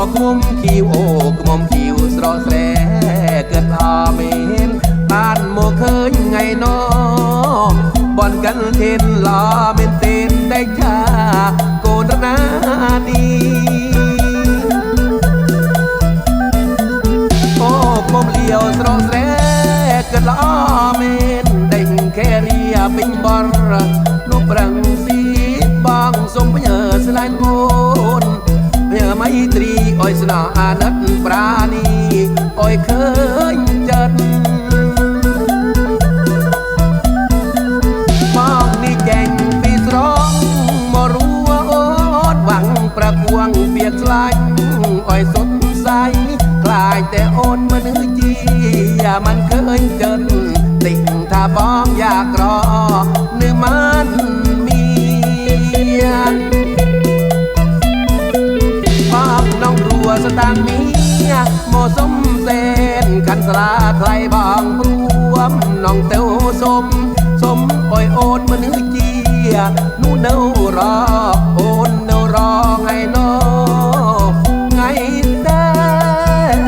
មនុស្សល្អឈ្មោះគុំគីវអូគុំគីវស្រស់ស្រែគិតល្អមែនបានមកឃើញថ្ងៃណោបនកាន់ធានល្អមែនទេនដេកថាកូនរណានីអូគុំលាវស្រស់ស្រែគិតល្អមែនដេញខេរីពេញបរនោះប្រឹងស៊ីបងសុំផ្ញើស្លាញ់អូនផ្ញើមៃត្រីអ យស្នើអាណិតប្រានីអយឃើញចិត្តមកនេះចេញពីស្រងមករួអូនหวังប្រគួងពៀកស្លាញ់អយសុតស័យខ្លាចតែអូនមនុស្សជាมันឃើញចិត្តតិចថាបងយ៉ាក្រនៅមិនមាន สลาใครบางรวมน้องเต้วสม สมปล่อยโอนมันหือเจียนู่นเนารอโอนเนารอไงนอไงแดน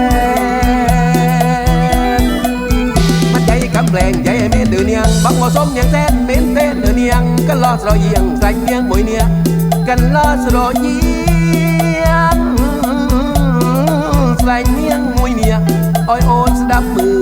มันใจคำแปลงใจเมนเดือเนียงบังว่าสมยังแสนเมนเต้นเดือเนียงกันลอสรอเยียงใส่เมียงมวยเนียกันลอสรอเยียงใส่เมียงมวยเนียอ้อ da flor.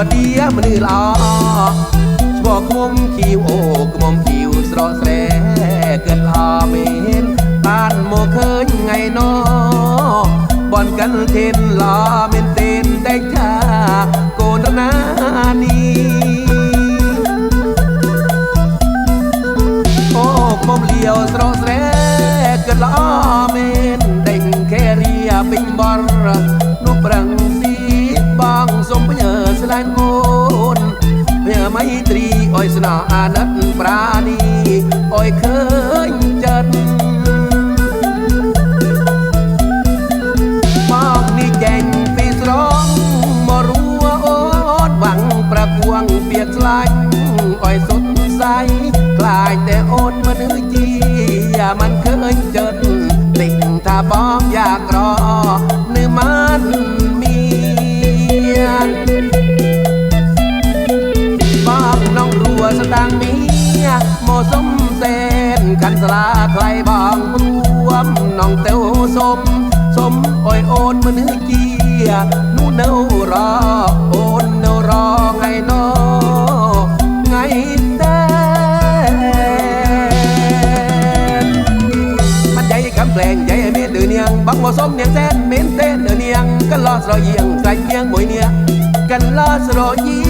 បទាមនុស្សល្អឈ្មោះគុំគីវអូគុំគីវស្រស់ស្រែកឹកល្អមែនបានមកឃើញថ្ងៃណោបនកលធិនល្អមែនទែនតែថាកូនណានីមុំលាវស្រស់ស្រែកល្អមែនដេញកេរាពេញបរ អុយស្នងអាណិតប្រានីអុយឃើញចិត្តមកនេះចេញពីស្រងមករអូតវាំងប្រគួងពៀកខ្លាញ់អុយសុទ្ធใสខ្លាចតែអូនមនុស្សជាមិនឃើញចិត្តតិចថាបងយ៉ាក្រនៅមិន สลาใครบางรวมน้องเต้วสม สมอ้อยโอนมันหือเจียนู่นเนารอโอนเนารอไงนอไงแต่มันใจคำแปลงใจเมนเดือเนียงบังบ่สมเนียงแสนเมนเต้นเดือเนียงกันลอสรอเยียงใส่เมียงมวยเนียกันลอสรอเยี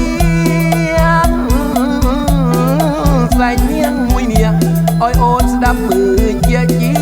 ยง ใส่เมียงมวยเนียอ้อยโอน น đám mưa chia chia